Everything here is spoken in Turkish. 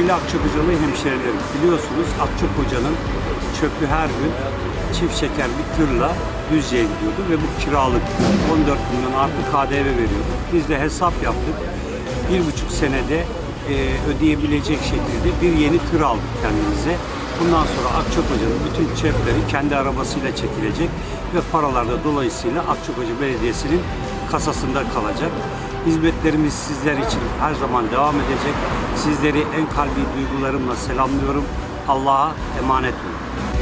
Sevgili Akçakocalı hemşehrilerim, biliyorsunuz Akçakoca'nın çöpü her gün çift şeker bir tırla Düzce'ye gidiyordu ve bu kiralıktı. 14 milyon artı KDV veriyorduk. Biz de hesap yaptık. Bir buçuk senede e, ödeyebilecek şekilde bir yeni tır aldık kendimize. Bundan sonra Akçakoca'nın bütün çöpleri kendi arabasıyla çekilecek ve paralar da dolayısıyla Akçakoca Belediyesi'nin kasasında kalacak. Hizmetlerimiz sizler için her zaman devam edecek. Sizleri en kalbi duygularımla selamlıyorum. Allah'a emanet olun.